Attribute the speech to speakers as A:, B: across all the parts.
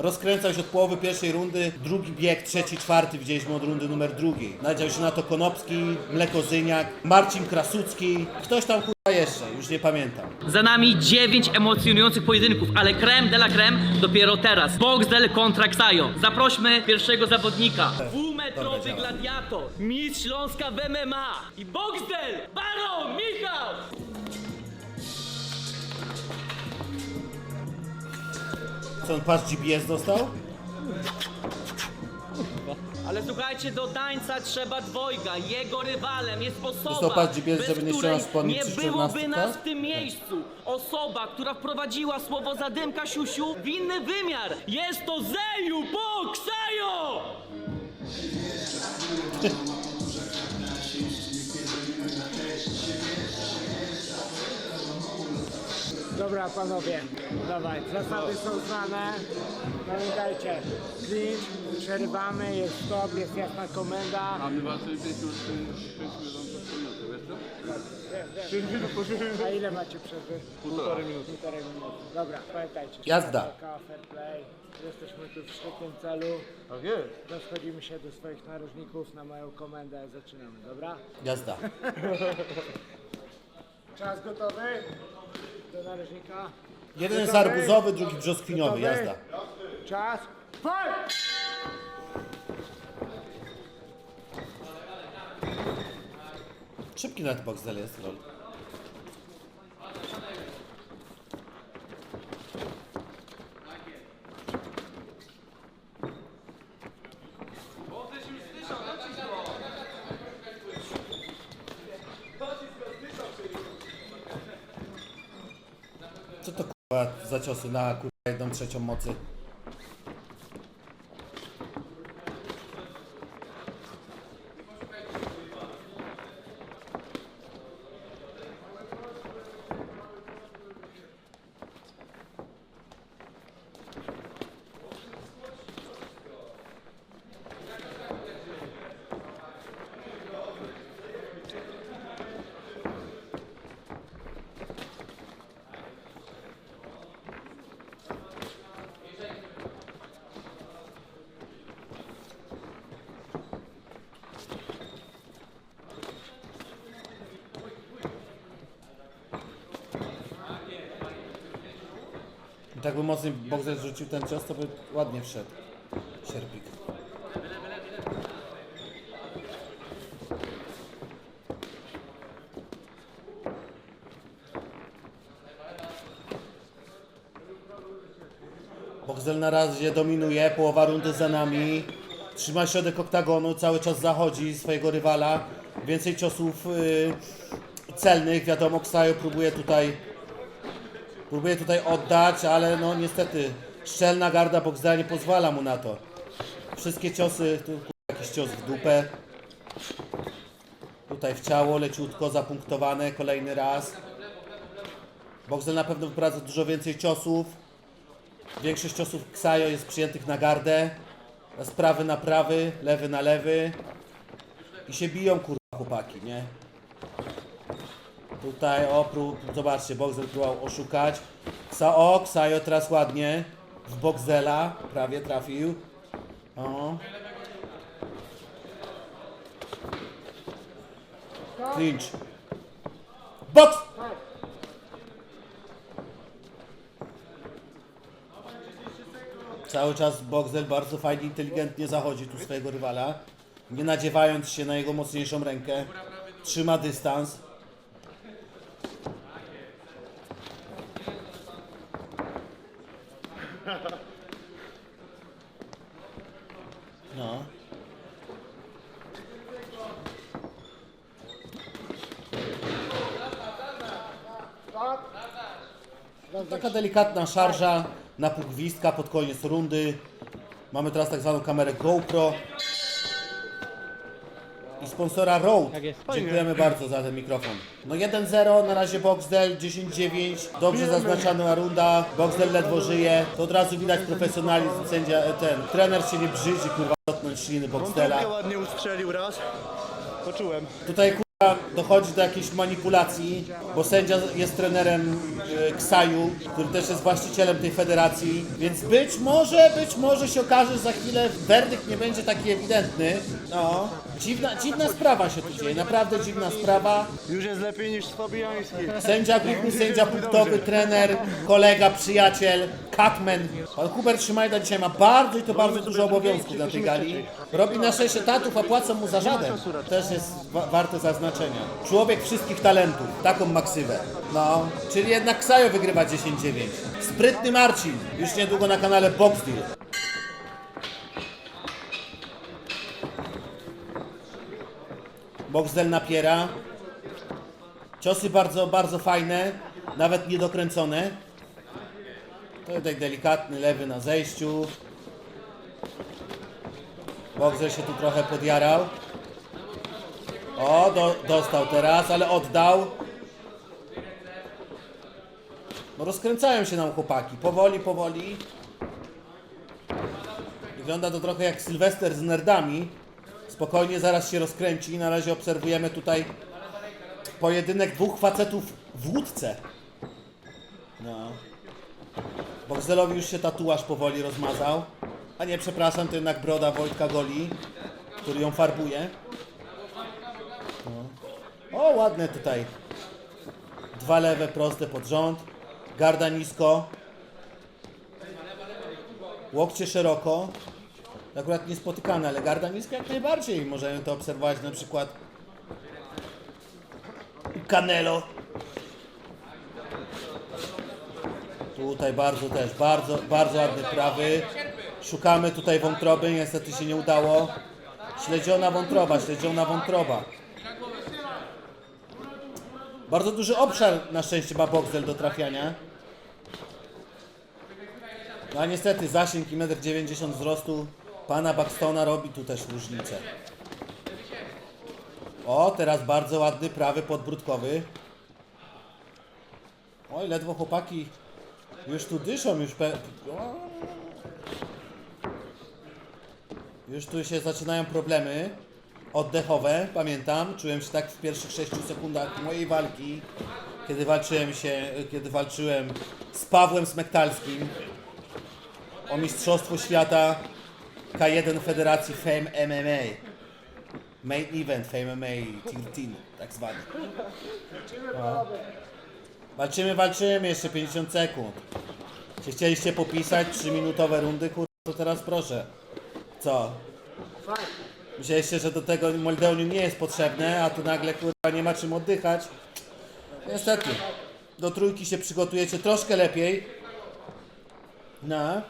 A: rozkręcał się od połowy pierwszej rundy, drugi bieg, trzeci, czwarty widzieliśmy od rundy numer drugiej. Nadział się na to Konopski, Mlekozyniak, Marcin Krasucki, ktoś tam kurwa jeszcze, już nie pamiętam.
B: Za nami 9 emocjonujących pojedynków, ale creme de la creme dopiero teraz. Boxdel kontra Ksajo. Zaprośmy pierwszego zawodnika. Dwumetrowy
A: Dobra, działa.
B: gladiator, mistrz Śląska w MMA i Boxdel, Baron, Michał!
A: Co on pas GPS dostał?
B: Ale słuchajcie, do tańca trzeba dwojga. Jego rywalem jest osoba,
A: Dostał pas GPS,
B: bez
A: żeby nie
B: której nie
A: przy
B: byłoby
A: 14,
B: nas
A: tak?
B: w tym miejscu. Osoba, która wprowadziła słowo zadymka siusiu w inny wymiar. Jest to Zeju Boksajo!
C: Dobra panowie, dawaj, zasady są znane. Pamiętajcie, clinch, przerywamy, jest stop, jest jasna komenda.
D: A my walczyli 5 minut, 5 minut, 3 minuty, wiesz co?
C: A ile macie przerwy?
D: Półtorej minuty.
C: Półtorej minuty. Dobra, pamiętajcie.
A: Jazda.
C: Taka, fair play. Jesteśmy tu w szczytnym celu.
D: Tak jest.
C: Rozchodzimy się do swoich narożników na moją komendę. Zaczynamy, dobra?
A: Jazda.
C: Czas gotowy? Do narożnika.
A: Jeden jest
C: Gotowy?
A: arbuzowy, drugi brzoskwiniowy,
C: Gotowy?
A: jazda.
C: Czas. Fight!
A: Szybki jest, lol. Co to ciosy na kurwa jedną trzecią mocy? I tak by mocniej Boxer rzucił ten cios, to by ładnie wszedł. Sierpik. Boxel na razie dominuje, połowa rundy za nami. Trzyma środek oktagonu, cały czas zachodzi swojego rywala. Więcej ciosów y, celnych, wiadomo, Ksajo próbuje tutaj Próbuję tutaj oddać, ale no niestety szczelna garda Boxdela nie pozwala mu na to. Wszystkie ciosy, tu jakiś cios w dupę. Tutaj w ciało, leciutko, zapunktowane, kolejny raz. Boxdel na pewno wyprowadza dużo więcej ciosów. Większość ciosów Ksajo jest przyjętych na gardę. Z prawy na prawy, lewy na lewy. I się biją kurwa chłopaki, nie? Tutaj o, prób, zobaczcie, Boxel próbował oszukać. Ksa, o, Ksajo teraz ładnie. W Boxdela, prawie trafił. O. Clinch. Box! Cały czas Boxel bardzo fajnie, inteligentnie zachodzi tu swojego rywala. Nie nadziewając się na jego mocniejszą rękę. Trzyma dystans. Taka delikatna szarża na pół gwizdka pod koniec rundy. Mamy teraz tak zwaną kamerę GoPro. I sponsora Rode. Dziękujemy bardzo za ten mikrofon. No 1-0, na razie Boxdel 10-9. Dobrze zaznaczana runda. Boxdel ledwo żyje. To od razu widać profesjonalizm sędzia, e, ten trener się nie brzydzi, kurwa, dotknąć śliny Boxdela.
E: ładnie ustrzelił raz. Poczułem.
A: Tutaj dochodzi do jakiejś manipulacji, bo sędzia jest trenerem e, Ksaju, który też jest właścicielem tej federacji, więc być może, być może się okaże, że za chwilę werdykt nie będzie taki ewidentny. No, dziwna, dziwna sprawa się tu dzieje, naprawdę dziwna sprawa.
E: Już jest lepiej niż Fabiański.
A: Sędzia główny, sędzia punktowy, trener, kolega, przyjaciel, Catman. Pan Hubert Szymajda dzisiaj ma bardzo i to bardzo dużo obowiązków na tej gali. Robi na 6 etatów, a płacą mu za żaden. Też jest wa- warte zaznaczenia. Człowiek wszystkich talentów, taką maksywę. No, czyli jednak Ksajo wygrywa 10-9. Sprytny Marcin, już niedługo na kanale Box Deal. Boxdel napiera. Ciosy bardzo, bardzo fajne, nawet niedokręcone. Tutaj delikatny lewy na zejściu. Boxer się tu trochę podjarał. O, do, dostał teraz, ale oddał. No rozkręcają się nam chłopaki, powoli, powoli. Wygląda to trochę jak Sylwester z nerdami. Spokojnie, zaraz się rozkręci. Na razie obserwujemy tutaj pojedynek dwóch facetów w łódce. No. Boxdelowi już się tatuaż powoli rozmazał. A nie, przepraszam, to jednak broda Wojtka Goli, który ją farbuje. No. O, ładne tutaj. Dwa lewe, proste pod rząd. Garda nisko. Łokcie szeroko. Akurat niespotykane, ale garda niska jak najbardziej. Możemy to obserwować na przykład Canelo. Tutaj bardzo też, bardzo, bardzo ładny prawy. Szukamy tutaj wątroby, niestety się nie udało. Śledziona wątroba, śledziona wątroba. Bardzo duży obszar na szczęście ma Boxel do trafiania. No a niestety zasięg i 1,90 m wzrostu pana Buxtona robi tu też różnicę. O, teraz bardzo ładny prawy podbródkowy. Oj, ledwo chłopaki już tu dyszą, już pe... Już tu się zaczynają problemy oddechowe, pamiętam. Czułem się tak w pierwszych 6 sekundach mojej walki, kiedy walczyłem się, kiedy walczyłem z Pawłem Smektalskim o Mistrzostwo Świata K1 Federacji Fame MMA. Main Event Fame MMA Tier Team, tak zwany. No. Walczymy, walczymy, jeszcze 50 sekund. Czy chcieliście popisać 3-minutowe rundy, kur... to teraz proszę. Co? Myśleliście, że do tego Moldeonium nie jest potrzebne, a tu nagle kurwa nie ma czym oddychać. Niestety. Do trójki się przygotujecie troszkę lepiej. No.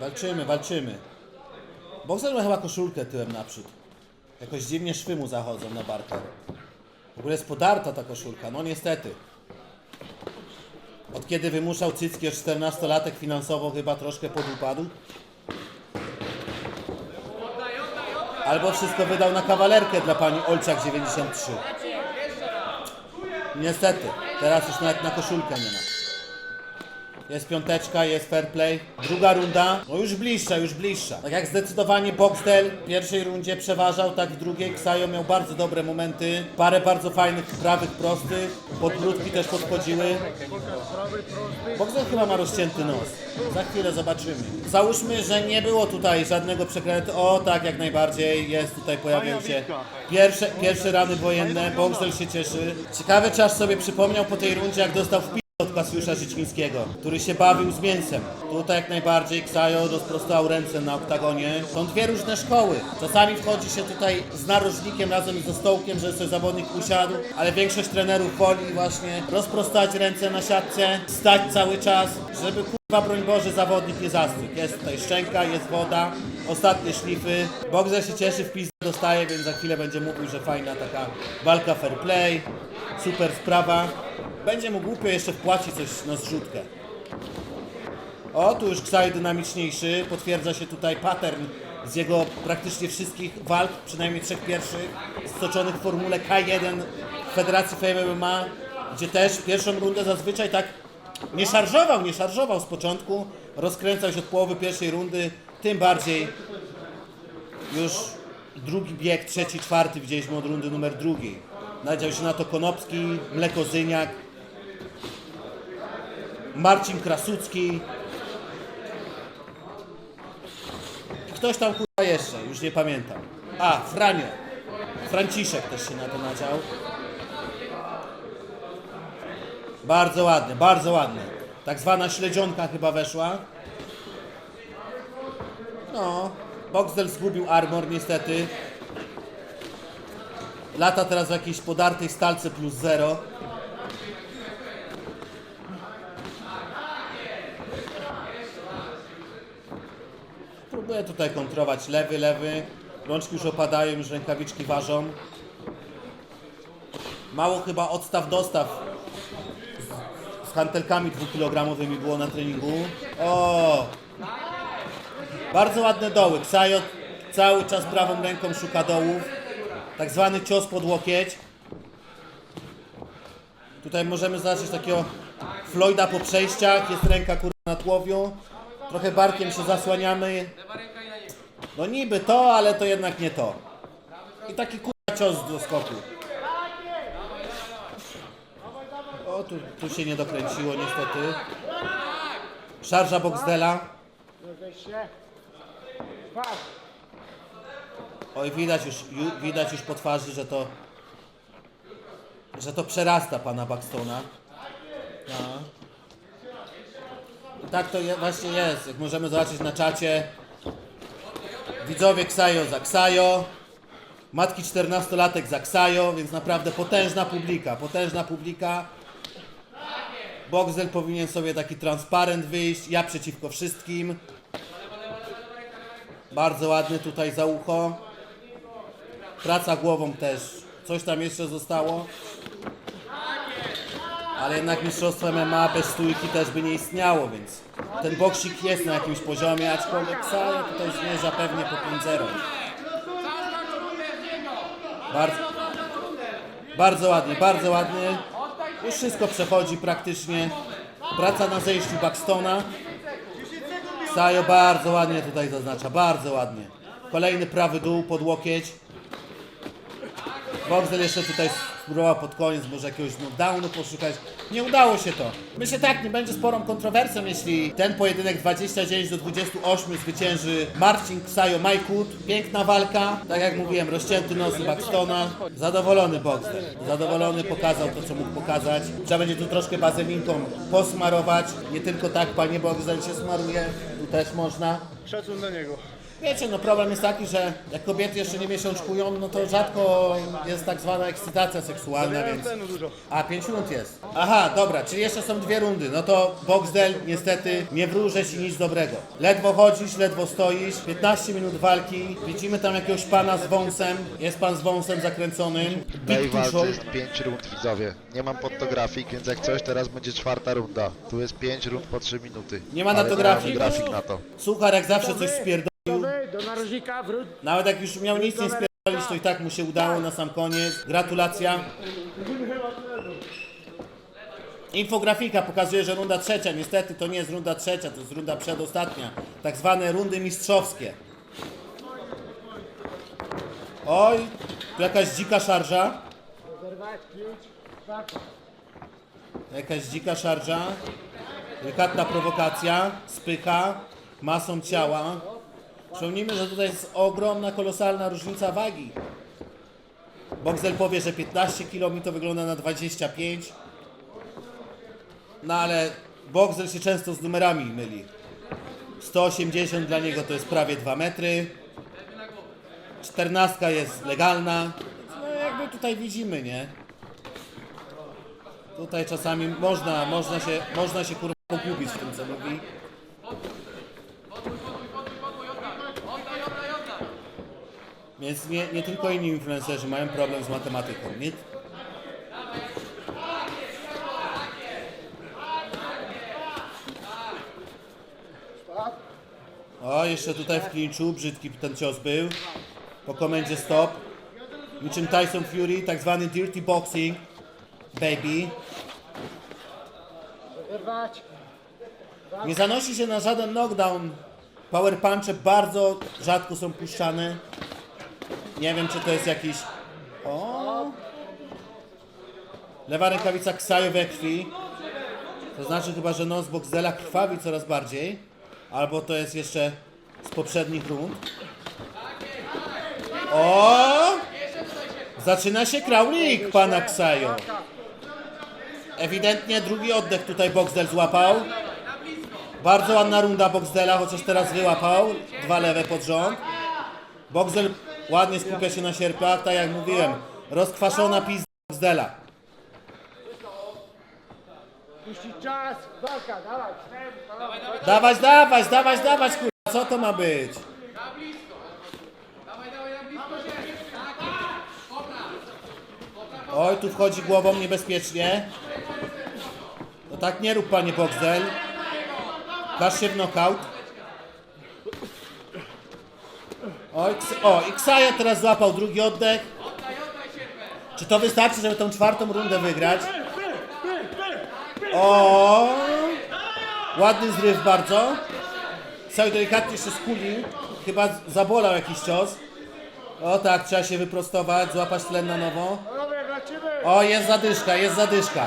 A: Walczymy, walczymy. Bokser ma chyba koszulkę tyłem naprzód. Jakoś dziwnie szwy mu zachodzą na barkach. W ogóle jest podarta ta koszulka, no niestety. Od kiedy wymuszał cycki od 14-latek finansowo chyba troszkę podupadł. Albo wszystko wydał na kawalerkę dla pani Olciak 93. Niestety, teraz już nawet na koszulkę nie ma. Jest piąteczka, jest fair play. Druga runda, no już bliższa, już bliższa. Tak jak zdecydowanie Boxdel w pierwszej rundzie przeważał, tak w drugiej Ksajo miał bardzo dobre momenty. Parę bardzo fajnych, prawych, prostych. Podbródki też podchodziły. Boxdel chyba ma rozcięty nos. Za chwilę zobaczymy. Załóżmy, że nie było tutaj żadnego przekrętu. O tak, jak najbardziej. Jest tutaj, pojawił się pierwsze, pierwsze rany wojenne. Boxdel się cieszy. Ciekawe, czy aż sobie przypomniał po tej rundzie, jak dostał w od Kasiusza Życińskiego, który się bawił z mięsem. Tutaj jak najbardziej Ksajo rozprostał ręce na oktagonie. Są dwie różne szkoły. Czasami wchodzi się tutaj z narożnikiem razem ze stołkiem, żeby sobie zawodnik usiadł, ale większość trenerów woli właśnie rozprostać ręce na siatce, stać cały czas, żeby kurwa broń Boże zawodnik nie zastygł. Jest tutaj szczęka, jest woda, ostatnie szlify. Bogzer się cieszy, w pizdę dostaje, więc za chwilę będzie mówił, że fajna taka walka fair play, super sprawa. Będzie mu głupio jeszcze wpłacić coś na zrzutkę. O, tu już Ksaj dynamiczniejszy. Potwierdza się tutaj pattern z jego praktycznie wszystkich walk, przynajmniej trzech pierwszych, stoczonych w formule K1 Federacji Fame gdzie też pierwszą rundę zazwyczaj tak nie szarżował, nie szarżował z początku, rozkręcał się od połowy pierwszej rundy, Tym bardziej już drugi bieg, trzeci, czwarty widzieliśmy od rundy numer drugiej. Nadział się na to Konopski, Mlekozyniak, Marcin Krasucki. Ktoś tam kurwa jeszcze, już nie pamiętam. A, Franio. Franciszek też się na to nadział. Bardzo ładny, bardzo ładny. Tak zwana śledzionka chyba weszła. No, Boxdel zgubił armor niestety. Lata teraz w jakiejś podartej stalce plus zero. Próbuję tutaj kontrować lewy, lewy. Rączki już opadają, już rękawiczki ważą. Mało chyba odstaw dostaw z, z hantelkami dwukilogramowymi było na treningu. O! Bardzo ładne doły. Ksajot cały czas prawą ręką szuka dołów. Tak zwany cios pod łokieć. Tutaj możemy zobaczyć takiego Floyda po przejściach. Jest ręka kurwa na tłowiu. Trochę barkiem się zasłaniamy. No niby to, ale to jednak nie to. I taki kurwa cios do skoku. O, tu, tu się nie dokręciło niestety. Szarża Boxdela. Oj, widać już, ju, widać już po twarzy, że to że to przerasta pana Buxtona. No. Tak to je, właśnie jest, jak możemy zobaczyć na czacie. Widzowie Ksajo za Ksajo. Matki 14-latek za Ksajo, więc naprawdę potężna publika, potężna publika. Boxel powinien sobie taki transparent wyjść, ja przeciwko wszystkim. Bardzo ładny tutaj za ucho. Praca głową też. Coś tam jeszcze zostało. Ale jednak mistrzostwo MMA bez stójki też by nie istniało, więc ten boksik jest na jakimś poziomie, aczkolwiek Saja tutaj zmierza pewnie po 5-0. Bardzo, bardzo ładnie, bardzo ładnie. Już wszystko przechodzi praktycznie. Praca na zejściu Buxtona. Sajo bardzo ładnie tutaj zaznacza, bardzo ładnie. Kolejny prawy dół pod łokieć. Boxel jeszcze tutaj spróbował pod koniec może jakiegoś knockdownu poszukać. Nie udało się to. Myślę tak, nie będzie sporą kontrowersją, jeśli ten pojedynek 29 do 28 zwycięży Marcin Ksajo Majkut. Piękna walka, tak jak mówiłem, rozcięty nos Buxtona. Zadowolony Boxel. Zadowolony, pokazał to, co mógł pokazać. Trzeba będzie tu troszkę bazelinką posmarować. Nie tylko tak, panie Boxel się smaruje, tu też można.
E: Szacun dla niego.
A: Wiecie, no problem jest taki, że jak kobiety jeszcze nie miesiączkują, no to rzadko jest tak zwana ekscytacja seksualna, więc... A, 5 minut jest. Aha, dobra, czyli jeszcze są dwie rundy. No to Boxdel niestety nie wróży ci nic dobrego. Ledwo chodzisz, ledwo stoisz, 15 minut walki. Widzimy tam jakiegoś pana z wąsem. Jest pan z wąsem zakręconym.
F: Tej
A: Big
F: walce jest 5 rund widzowie. Nie mam podtografik, więc jak coś teraz będzie czwarta runda. Tu jest 5 rund po 3 minuty.
A: Nie ma
F: Ale
A: natografii.
F: Nie mam grafik na to.
A: Suchar jak zawsze coś spierdolił.
C: Do narożnika wróć.
A: Nawet jak już miał nic nie spierdolić, to i tak mu się udało na sam koniec. Gratulacja. Infografika pokazuje, że runda trzecia. Niestety to nie jest runda trzecia, to jest runda przedostatnia. Tak zwane rundy mistrzowskie. Oj, tu jakaś dzika szarża. Jakaś dzika szarża. Delikatna prowokacja. Spycha. Masą ciała. Przypomnijmy, że tutaj jest ogromna, kolosalna różnica wagi. Boxel powie, że 15 kg to wygląda na 25. No ale Boxel się często z numerami myli. 180 dla niego to jest prawie 2 metry. 14 jest legalna. No jakby tutaj widzimy, nie? Tutaj czasami można, można się, można się kurwa pogubić w tym co mówi. Więc nie, nie tylko inni influencerzy mają problem z matematyką. Nie... O, jeszcze tutaj w klinczu brzydki ten cios był. Po komendzie stop. Niczym Tyson Fury, tak zwany dirty boxing. Baby. Nie zanosi się na żaden knockdown Power punche bardzo rzadko są puszczane. Nie wiem, czy to jest jakiś... O! Lewa rękawica Ksajo we krwi. To znaczy chyba, że nos Boxdela krwawi coraz bardziej. Albo to jest jeszcze z poprzednich rund. O! Zaczyna się Kraulik pana Ksajo. Ewidentnie drugi oddech tutaj Boxdel złapał. Bardzo ładna runda Boxdela, chociaż teraz wyłapał. Dwa lewe pod rząd. Boxdel ładnie skupia się na sierpach, tak jak mówiłem. Rozkwaszona pizda Boxdela.
C: Puścić czas, walka, dawaj, cztery, dawaj.
A: Dawać, dawać, dawać, dawać, kurwa, co to ma być? Oj, tu wchodzi głową niebezpiecznie. No tak nie rób, panie Boxdel. Dasz się w knockout. O, i Ksaja teraz złapał drugi oddech. Czy to wystarczy, żeby tą czwartą rundę wygrać? O! Ładny zryw bardzo. Cały delikatnie się skulił. Chyba zabolał jakiś cios. O tak, trzeba się wyprostować, złapać tlen na nowo. O, jest zadyszka, jest zadyszka.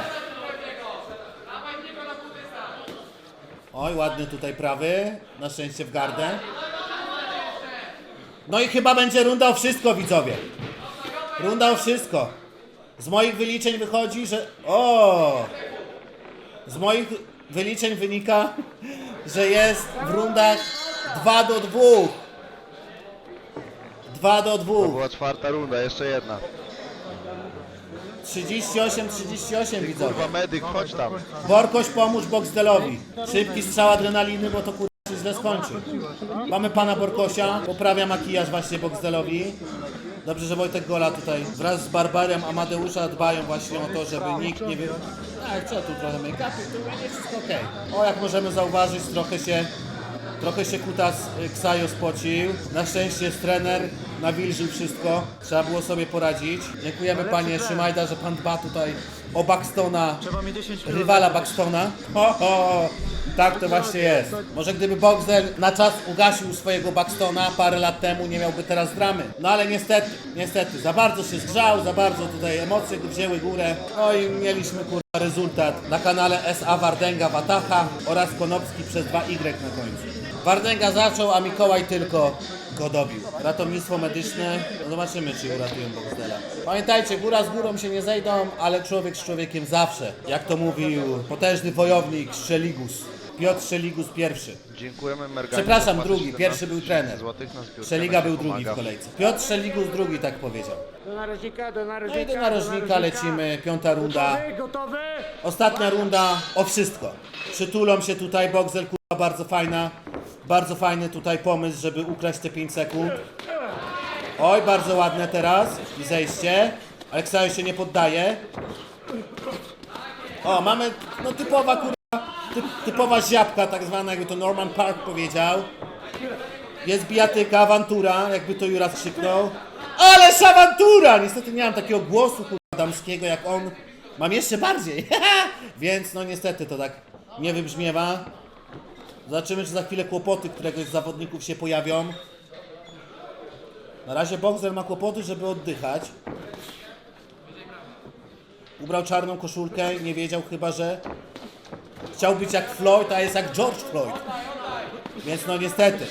A: Oj, ładny tutaj prawy. Na szczęście w gardę. No i chyba będzie runda o wszystko, widzowie. Runda o wszystko. Z moich wyliczeń wychodzi, że... O! Z moich wyliczeń wynika, że jest w rundach 2 do 2. 2 do 2.
F: To była czwarta runda, jeszcze jedna.
A: 38-38 widzowie.
F: Kurwa medyk, chodź tam.
A: Borkoś pomóż Boxdelowi. Szybki strzał adrenaliny, bo to kurwa źle skończy. Mamy pana Borkosia, poprawia makijaż właśnie Boxdelowi. Dobrze, że Wojtek Gola tutaj wraz z Barbarem Amadeusza dbają właśnie o to, żeby nikt nie wie... Tak, co tu trochę make-upu, tu nie wszystko okej. O, jak możemy zauważyć, trochę się Trochę się kutas y, Ksajo spocił. Na szczęście jest trener, nawilżył wszystko. Trzeba było sobie poradzić. Dziękujemy panie Szymajda, że pan dba tutaj o Buxtona, rywala Buxtona. Ho, ho, tak to właśnie jest. Może gdyby Boxer na czas ugasił swojego Buxtona parę lat temu, nie miałby teraz dramy. No ale niestety, niestety, za bardzo się zgrzał, za bardzo tutaj emocje wzięły górę. No i mieliśmy kurwa rezultat na kanale SA Wardęga Watacha oraz Konopski przez 2Y na końcu. Wardęga zaczął, a Mikołaj tylko go dobił. Ratownictwo medyczne, no zobaczymy czy uratują Boxdela. Pamiętajcie, góra z górą się nie zejdą, ale człowiek z człowiekiem zawsze. Jak to mówił potężny wojownik Szeligus. Piotr Szeligus pierwszy.
F: Dziękujemy Merganiu.
A: Przepraszam,
F: za
A: drugi,
F: 17
A: pierwszy był trener. Szeliga był drugi w kolejce. Piotr Szeligus drugi tak powiedział.
C: Do narożnika, do
A: No
C: narożnika.
A: i do narożnika lecimy, piąta runda.
C: Gotowy, gotowy?
A: Ostatnia runda o wszystko. Przytulą się tutaj, Boxel kurwa bardzo fajna. Bardzo fajny tutaj pomysł, żeby ukraść te 5 sekund. Oj, bardzo ładne teraz. I zejście. Aleksajo się nie poddaje. O, mamy no typowa kurwa, typ, typowa ziapka tak zwana, jakby to Norman Park powiedział. Jest bijatyka, awantura, jakby to Juras krzyknął. Ależ awantura! Niestety nie mam takiego głosu kurwa damskiego jak on. Mam jeszcze bardziej. Więc no niestety to tak nie wybrzmiewa. Zobaczymy, czy za chwilę kłopoty któregoś z zawodników się pojawią. Na razie Boxer ma kłopoty, żeby oddychać. Ubrał czarną koszulkę nie wiedział chyba, że chciał być jak Floyd, a jest jak George Floyd. Więc no niestety.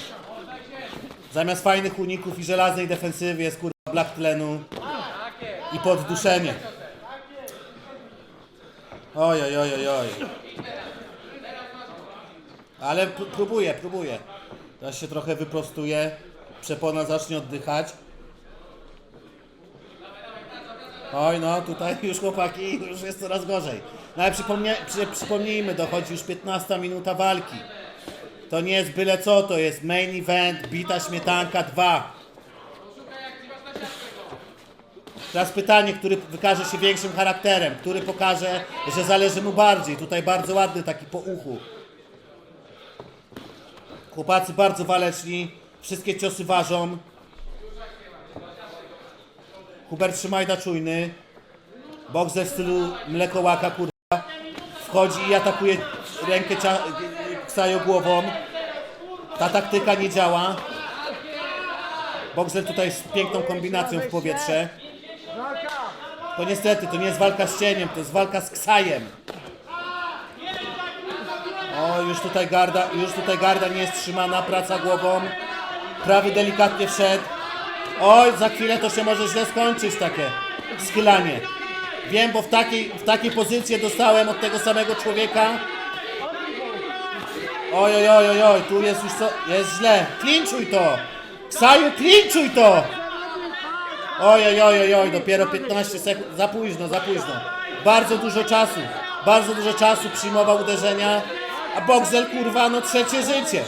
A: Zamiast fajnych uników i żelaznej defensywy jest kurwa black tlenu i podduszenie. Oj, oj, oj, oj, oj. Ale próbuję, próbuję. Teraz się trochę wyprostuje. Przepona zacznie oddychać. Oj, no tutaj już chłopaki, już jest coraz gorzej. No ale przypomnie, przy, przypomnijmy, dochodzi już 15 minuta walki. To nie jest byle co, to jest main event, bita śmietanka 2. Teraz pytanie, który wykaże się większym charakterem, który pokaże, że zależy mu bardziej. Tutaj bardzo ładny taki po uchu. Chłopacy bardzo waleczni, wszystkie ciosy ważą. Hubert Szymajda czujny. Bokser w stylu mlekołaka, kurwa. Wchodzi i atakuje rękę Ksajo głową. Ta taktyka nie działa. Boxer tutaj z piękną kombinacją w powietrze. To niestety, to nie jest walka z cieniem, to jest walka z ksajem. O, już tutaj garda, już tutaj garda nie jest trzymana, praca głową. Prawy delikatnie wszedł. Oj, za chwilę to się może źle skończyć takie schylanie. Wiem, bo w takiej, w takiej pozycji dostałem od tego samego człowieka. Oj, oj, oj, oj, oj, tu jest już co, jest źle. Klinczuj to! Ksaju, klinczuj to! Oj, oj, oj, oj, oj, dopiero 15 sekund, za późno, za późno. Bardzo dużo czasu, bardzo dużo czasu przyjmował uderzenia, a Boxel, kurwa, no trzecie życie.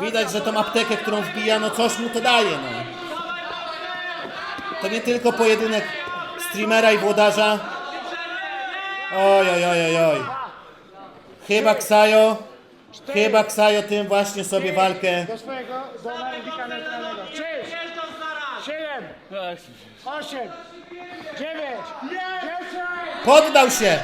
A: Widać, że tą aptekę, którą wbija, no coś mu to daje, no. To nie tylko pojedynek streamera i włodarza. Oj, oj, oj, oj, oj. Chyba Ksajo, chyba Ksajo tym właśnie sobie walkę
C: Do swojego, do nalewika neutralnego. Trzy, siedem, osiem, dziewięć!
A: Poddał się!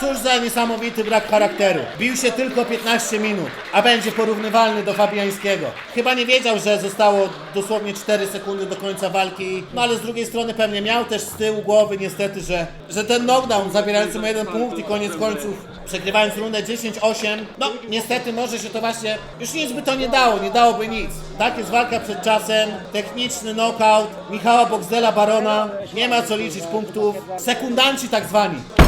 A: Cóż za niesamowity brak charakteru. Bił się tylko 15 minut, a będzie porównywalny do Fabiańskiego. Chyba nie wiedział, że zostało dosłownie 4 sekundy do końca walki, no ale z drugiej strony pewnie miał też z tyłu głowy niestety, że, że ten knockdown zabierający mu jeden punkt i koniec końców przegrywając rundę 10-8, no niestety może się to właśnie, już nic by to nie dało, nie dałoby nic. Tak jest walka przed czasem, techniczny knockout Michała Boxdela Barona, nie ma co liczyć punktów, sekundanci tak zwani.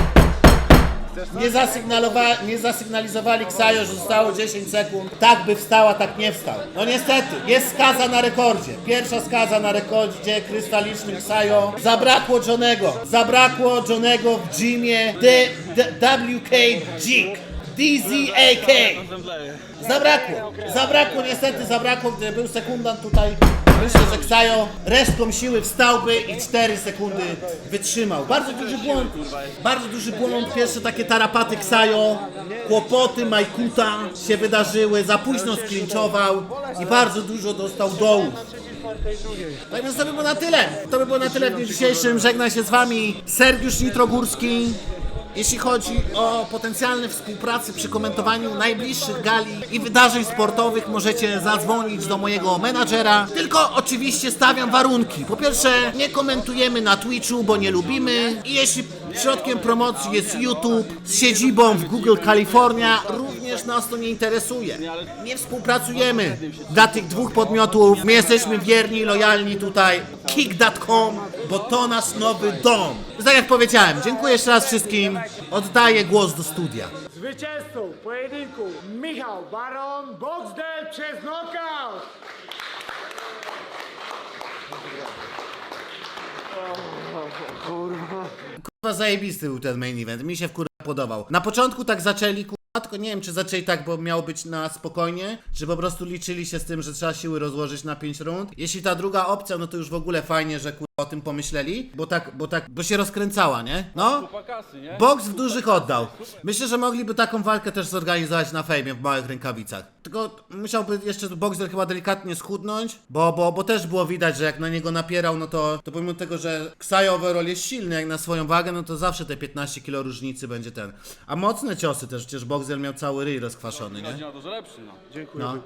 A: Nie, zasygnalowa- nie zasygnalizowali Ksajo, że zostało 10 sekund. Tak by wstała, tak nie wstał. No niestety, jest skaza na rekordzie. Pierwsza skaza na rekordzie krystalicznym Ksajo. Zabrakło Johnego. Zabrakło Johnego w gymie D- D- WK Jig. DZAK. Zabrakło. Zabrakło niestety, zabrakło, gdy był sekundant tutaj. Myślę, że Ksajo resztką siły wstałby i 4 sekundy wytrzymał. Bardzo duży błąd. Bardzo duży błąd. Pierwsze takie tarapaty Ksajo. Kłopoty Majkuta się wydarzyły. Za późno sklinczował i bardzo dużo dostał dołów. Tak więc to by było na tyle. To by było na tyle w dniu dzisiejszym. Żegna się z wami Sergiusz Nitrogórski. Jeśli chodzi o potencjalne współpracy przy komentowaniu najbliższych gali i wydarzeń sportowych, możecie zadzwonić do mojego menadżera. Tylko oczywiście stawiam warunki. Po pierwsze, nie komentujemy na Twitchu, bo nie lubimy. I jeśli środkiem promocji jest YouTube z siedzibą w Google California, również nas to nie interesuje. Nie współpracujemy dla tych dwóch podmiotów. My jesteśmy wierni, lojalni tutaj. Kick.com, bo to nasz nowy dom. Tak jak powiedziałem, dziękuję jeszcze raz wszystkim. Oddaję głos do studia.
C: Zwycięzcą pojedynku Michał Baron Boxdel przez knockout!
A: Zajebisty był ten main event, mi się w kurwa podobał. Na początku tak zaczęli kurwa, tylko nie wiem czy zaczęli tak, bo miało być na spokojnie, że po prostu liczyli się z tym, że trzeba siły rozłożyć na 5 rund. Jeśli ta druga opcja, no to już w ogóle fajnie, że kurwa o tym pomyśleli, bo tak, bo tak, bo się rozkręcała, nie? No,
D: Kupa kasy, nie?
A: Boks w dużych oddał. Myślę, że mogliby taką walkę też zorganizować na fejmie w małych rękawicach. Tylko musiałby jeszcze Boxer chyba delikatnie schudnąć, bo, bo, bo też było widać, że jak na niego napierał, no to, to pomimo tego, że Ksajo overall jest silny jak na swoją wagę, no to zawsze te 15 kg różnicy będzie ten. A mocne ciosy też, przecież Boxer miał cały ryj rozkwaszony, nie?
D: No lepszy, no.
A: No.